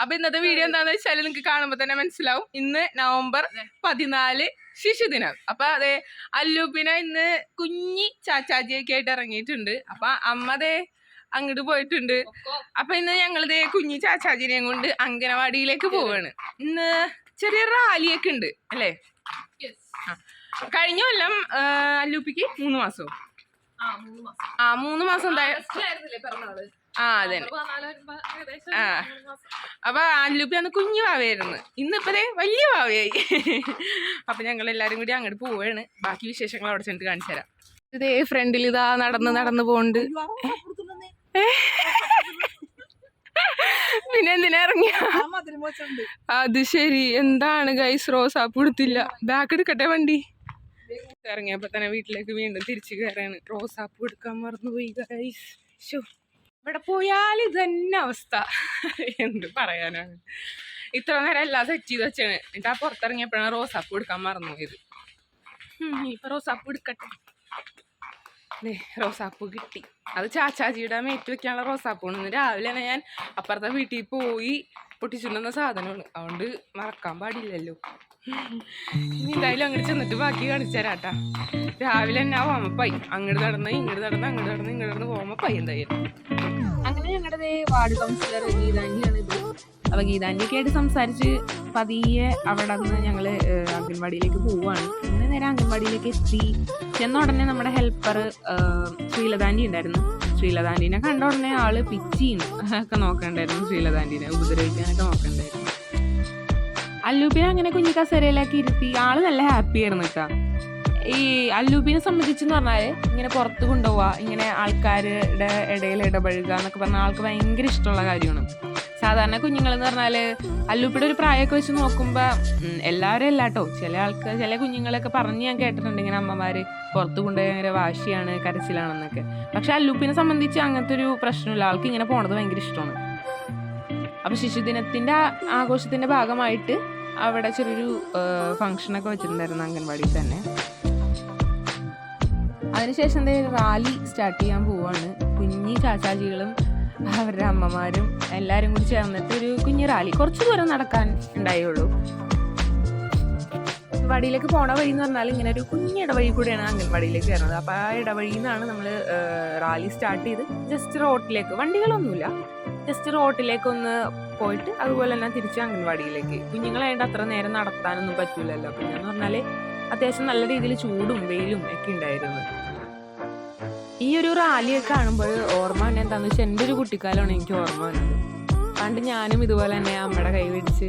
അപ്പൊ ഇന്നത്തെ വീഡിയോ എന്താന്ന് വെച്ചാൽ നിങ്ങൾക്ക് കാണുമ്പോ തന്നെ മനസ്സിലാവും. ഇന്ന് നവംബർ പതിനാല് ശിശുദിനം. അപ്പൊ അതെ അല്ലൂപ്പിനെ ഇന്ന് കുഞ്ഞി ചാച്ചാജിയൊക്കെ ആയിട്ട് ഇറങ്ങിയിട്ടുണ്ട്. അപ്പൊ അമ്മ ദേ അങ്ങോട്ട് പോയിട്ടുണ്ട്. അപ്പൊ ഇന്ന് ഞങ്ങളിതേ കുഞ്ഞി ചാച്ചാജിനെയും കൊണ്ട് അംഗനവാടിയിലേക്ക് പോവാണ്. ഇന്ന് ചെറിയ റാലിയൊക്കെ ഉണ്ട് അല്ലേ. കഴിഞ്ഞ കൊല്ലം അല്ലൂപ്പിക്ക് മൂന്ന് മാസവും. ആ മൂന്ന് മാസം. എന്തായാലും ആ അതെ ആ. അപ്പൊ ആൻലൂപ്പി അന്ന് കുഞ്ഞു വാവയായിരുന്നു. ഇന്നിപ്പതേ വലിയ വാവയായി. അപ്പൊ ഞങ്ങൾ എല്ലാരും കൂടി അങ്ങോട്ട് പോവാണ്. ബാക്കി വിശേഷങ്ങൾ അവിടെ ചെന്നിട്ട് കാണിച്ചു തരാം. ഇതേ ഫ്രണ്ടിൽ ഇതാ നടന്ന് നടന്ന് പോണ്ട് പിന്നെ എന്തിനാ ഇറങ്ങിയ? അത് ശരി. എന്താണ് ഗൈസ്? റോസാപ്പ് കൊടുത്തില്ല ബാക്ക് എടുക്കട്ടെ വണ്ടി? ഇറങ്ങിയപ്പോ തന്നെ വീട്ടിലേക്ക് വീണ്ടും തിരിച്ചു കയറാണ്. റോസാപ്പ് കൊടുക്കാൻ മറന്നുപോയി ഗൈസ്. ഷോ ഇവിടെ പോയാൽ ഇത് തന്നെ അവസ്ഥ എന്ത് പറയാനാണ്. ഇത്ര നേരം എല്ലാം സെറ്റ് ചെയ്ത് വെച്ചാണ്. എന്നിട്ട് ആ പുറത്തിറങ്ങിയപ്പോഴാണ് റോസാപ്പ് എടുക്കാൻ മറന്നു പോയത് ഇപ്പൊ റോസാപ്പ് എടുക്കട്ടെ. ദേ, റോസാപ്പൂ കിട്ടി. അത് ചാച്ചാജിയുടെ മേറ്റ് വെക്കാനുള്ള റോസാപ്പൂണ് ഇന്ന് രാവിലെ തന്നെ ഞാൻ അപ്പുറത്തെ വീട്ടിൽ പോയി പൊട്ടിച്ചുണ്ടെന്ന സാധനമാണ്. അതുകൊണ്ട് മറക്കാൻ പാടില്ലല്ലോ. ഇനി എന്തായാലും അങ്ങോട്ട് ചെന്നിട്ട് ബാക്കി കാണിച്ചു തരാട്ടാ. രാവിലെ തന്നെ ആ ഓമപ്പായി അങ്ങോട്ട് നടന്ന് ഇങ്ങോട്ട് നടന്ന് അങ്ങോട്ട് നടന്ന് ഇങ്ങോട്ട് നടന്ന് ഓമപ്പായി എന്തായാലും. അങ്ങനെ ഞങ്ങളുടെ വാർഡ് കൗൺസിലർ ഗീതാഞ്ജിയാണ് ഇത്. അപ്പൊ ഗീതാഞ്ജിയൊക്കെ ആയിട്ട് സംസാരിച്ച് പതിയെ അവിടെ നിന്ന് ഞങ്ങൾ അംഗൻവാടിയിലേക്ക് പോവുകയാണ് അങ്ങനെ നേരെ അംഗൻവാടിയിലേക്ക് എത്തി. ചെന്ന ഉടനെ നമ്മുടെ ഹെൽപ്പർ ശ്രീലതാൻഡി ഉണ്ടായിരുന്നു. ശ്രീലതാൻഡിനെ കണ്ട ഉടനെ ആൾ പിച്ചിയും ഒക്കെ നോക്കണ്ടായിരുന്നു. ശ്രീലതാൻഡിനെ ഉപദ്രവിക്കാനൊക്കെ നോക്കണ്ടായിരുന്നു. അല്ലൂപ്പിനെ അങ്ങനെ കുഞ്ഞി ഇരുത്തി. ആൾ നല്ല ഹാപ്പി ആയിരുന്നു കേട്ടോ. ഈ അല്ലൂപ്പിനെ സംബന്ധിച്ചെന്ന് പറഞ്ഞാൽ ഇങ്ങനെ പുറത്ത് കൊണ്ടുപോവുക ഇങ്ങനെ ആൾക്കാരുടെ ഇടയിൽ ഇടപഴകുക എന്നൊക്കെ പറഞ്ഞാൽ ആൾക്ക് ഭയങ്കര ഇഷ്ടമുള്ള കാര്യമാണ്. സാധാരണ കുഞ്ഞുങ്ങൾ എന്ന് പറഞ്ഞാൽ അല്ലൂപ്പിയുടെ ഒരു പ്രായമൊക്കെ വെച്ച് നോക്കുമ്പോൾ എല്ലാവരും അല്ല കേട്ടോ ചില ആൾക്ക് ചില കുഞ്ഞുങ്ങളൊക്കെ പറഞ്ഞ് ഞാൻ കേട്ടിട്ടുണ്ട് ഇങ്ങനെ അമ്മമാര് പുറത്ത് കൊണ്ടുപോയി ഭയങ്കര വാശിയാണ് കരച്ചിലാണെന്നൊക്കെ. പക്ഷെ അല്ലൂപ്പിനെ സംബന്ധിച്ച് അങ്ങനത്തെ ഒരു പ്രശ്നമില്ല. ആൾക്ക് ഇങ്ങനെ പോണത് ഭയങ്കര ഇഷ്ടമാണ്. അപ്പൊ ശിശുദിനത്തിന്റെ ആഘോഷത്തിന്റെ ഭാഗമായിട്ട് അവിടെ ചെറിയൊരു ഫംഗ്ഷനൊക്കെ വെച്ചിട്ടുണ്ടായിരുന്നു അംഗൻവാടിയിൽ തന്നെ. അതിനുശേഷം ദേ റാലി സ്റ്റാർട്ട് ചെയ്യാൻ പോവാണ്. കുഞ്ഞി ചാച്ചാജികളും അവരുടെ അമ്മമാരും എല്ലാരും കൂടി ചേർന്നിട്ട് ഒരു കുഞ്ഞു റാലി. കുറച്ച് ദൂരം നടക്കാൻ ഉണ്ടായുള്ളൂ. വടിയിലേക്ക് പോണ വഴി എന്ന് പറഞ്ഞാൽ ഇങ്ങനെ ഒരു കുഞ്ഞു ഇടവഴി കൂടെയാണ് അംഗൻവാടിയിലേക്ക് കയറുന്നത്. അപ്പോൾ ആ ഇടവഴിയിൽ നിന്നാണ് നമ്മൾ റാലി സ്റ്റാർട്ട് ചെയ്ത് ജസ്റ്റ് റോട്ടിലേക്ക് വണ്ടികളൊന്നുമില്ല. ജസ്റ്റ് റോട്ടിലേക്ക് ഒന്ന് പോയിട്ട് അതുപോലെ തന്നെ തിരിച്ച് അംഗൻവാടിയിലേക്ക്. കുഞ്ഞുങ്ങളായിട്ട് അത്ര നേരം നടത്താനൊന്നും പറ്റൂലല്ലോ. പിന്നെ എന്ന് അത്യാവശ്യം നല്ല രീതിയിൽ ചൂടും വെയിലും ഒക്കെ ഉണ്ടായിരുന്നു. ഈ ഒരു റാലിയൊക്കെ കാണുമ്പോൾ ഓർമ്മ തന്നെ എന്താണെന്ന് വെച്ചാൽ എന്റെ ഒരു കുട്ടിക്കാലമാണ് എനിക്ക് ഓർമ്മ വന്നത്. പണ്ട് ഞാനും ഇതുപോലെ തന്നെ അമ്മയുടെ കൈ പിടിച്ച്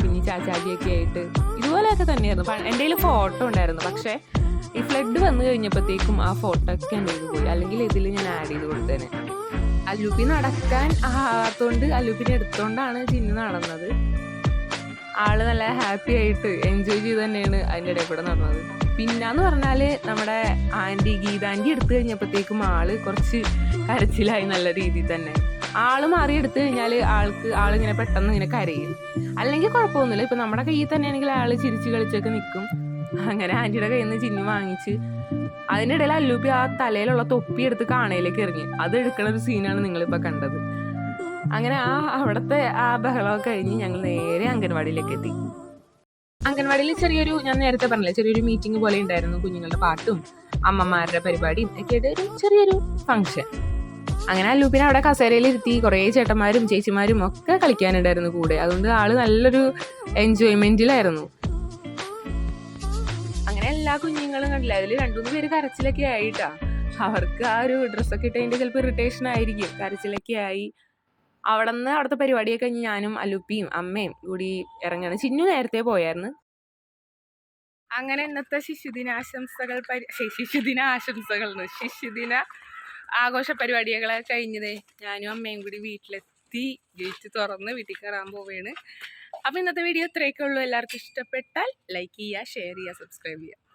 പിന്നെ ചാച്ചാജിയൊക്കെ ആയിട്ട് ഇതുപോലെയൊക്കെ തന്നെയായിരുന്നു. എന്റെ കയ്യിൽ ഫോട്ടോ ഉണ്ടായിരുന്നു. പക്ഷേ ഈ ഫ്ലഡ് വന്നു കഴിഞ്ഞപ്പോഴത്തേക്കും ആ ഫോട്ടോ ഒക്കെ എന്റെ കയ്യിൽ പോയി. അല്ലെങ്കിൽ ഇതിൽ ഞാൻ ആഡ് ചെയ്ത് കൊടുത്തേനെ അലൂപ്പി നടക്കാൻ ആകാത്തോണ്ട് അലൂപ്പിനെ എടുത്തോണ്ടാണ് ചിന്നു നടന്നത്. ആൾ നല്ല ഹാപ്പി ആയിട്ട് എൻജോയ് ചെയ്ത് തന്നെയാണ് അതിന്റെ ഇടയിൽ കൂടെ നടന്നത്. പിന്നെന്ന് പറഞ്ഞാൽ നമ്മുടെ ആന്റി ഗീതാന്റി എടുത്തു കഴിഞ്ഞപ്പോഴത്തേക്കും ആൾ കുറച്ച് കരച്ചിലായി നല്ല രീതിയിൽ തന്നെ. ആൾ മാറി എടുത്തു കഴിഞ്ഞാൽ ആൾക്ക് ആളിങ്ങനെ പെട്ടെന്ന് ഇങ്ങനെ കരയും. അല്ലെങ്കിൽ കുഴപ്പമൊന്നുമില്ല. ഇപ്പൊ നമ്മുടെ കയ്യിൽ തന്നെയാണെങ്കിൽ ആൾ ചിരിച്ച് കളിച്ചൊക്കെ നിൽക്കും അങ്ങനെ ആന്റിയുടെ കയ്യിൽ നിന്ന് ചിന്നു വാങ്ങിച്ച് അതിനിടയിൽ അല്ലൂപ്പി ആ തലയിലുള്ള തൊപ്പി എടുത്ത് കാണയിലേക്ക് എറിഞ്ഞു. അത് എടുക്കണ ഒരു സീനാണ് നിങ്ങളിപ്പോ കണ്ടത്. അങ്ങനെ ആ അവിടത്തെ ആ ബഹളമൊക്കെ കഴിഞ്ഞ് ഞങ്ങൾ നേരെ അംഗൻവാടിയിലേക്ക് എത്തി. അംഗൻവാടിയിൽ ചെറിയൊരു ഞാൻ നേരത്തെ പറഞ്ഞില്ലേ ചെറിയൊരു മീറ്റിംഗ് പോലെ ഉണ്ടായിരുന്നു കുഞ്ഞുങ്ങളുടെ പാട്ടും അമ്മമാരുടെ പരിപാടിയും ഒക്കെ ആയിട്ട് ഒരു ചെറിയൊരു ഫംഗ്ഷൻ അങ്ങനെ അല്ലൂപ്പിനെ അവിടെ കസേരയിൽ ഇരുത്തി കുറേ ചേട്ടന്മാരും ചേച്ചിമാരും ഒക്കെ കളിക്കാനുണ്ടായിരുന്നു കൂടെ. അതുകൊണ്ട് ആൾ നല്ലൊരു എൻജോയ്മെന്റിലായിരുന്നു അങ്ങനെ എല്ലാ കുഞ്ഞുങ്ങളും കണ്ടില്ല അതിൽ രണ്ടുമൂന്ന് പേര് കരച്ചിലൊക്കെ ആയിട്ടാ. അവർക്ക് ആ ഒരു ഡ്രസ്സൊക്കെ ഇട്ടതിന്റെ ചിലപ്പോൾ ഇറിറ്റേഷൻ ആയിരിക്കും. കരച്ചിലൊക്കെ ആയി. അവിടെ നിന്ന് അവിടുത്തെ പരിപാടിയൊക്കെ കഴിഞ്ഞ് ഞാനും അലുപ്പിയും അമ്മയും കൂടി ഇറങ്ങാണ്. ചിന്നു നേരത്തെ പോയായിരുന്നു. അങ്ങനെ ഇന്നത്തെ ശിശുദിനാശംസകൾ പരി ശ്ശെ, ശിശുദിന ആശംസകൾ. ശിശുദിന ആഘോഷ പരിപാടികളെ കഴിഞ്ഞതേ ഞാനും അമ്മയും കൂടി വീട്ടിലെത്തി. ഗേറ്റ് തുറന്ന് വീട്ടിൽ കയറാൻ പോവുകയാണ് അപ്പം ഇന്നത്തെ വീഡിയോ ഇത്രയൊക്കെ ഉള്ളൂ. എല്ലാവർക്കും ഇഷ്ടപ്പെട്ടാൽ ലൈക്ക് ചെയ്യുക ഷെയർ ചെയ്യുക സബ്സ്ക്രൈബ് ചെയ്യുക.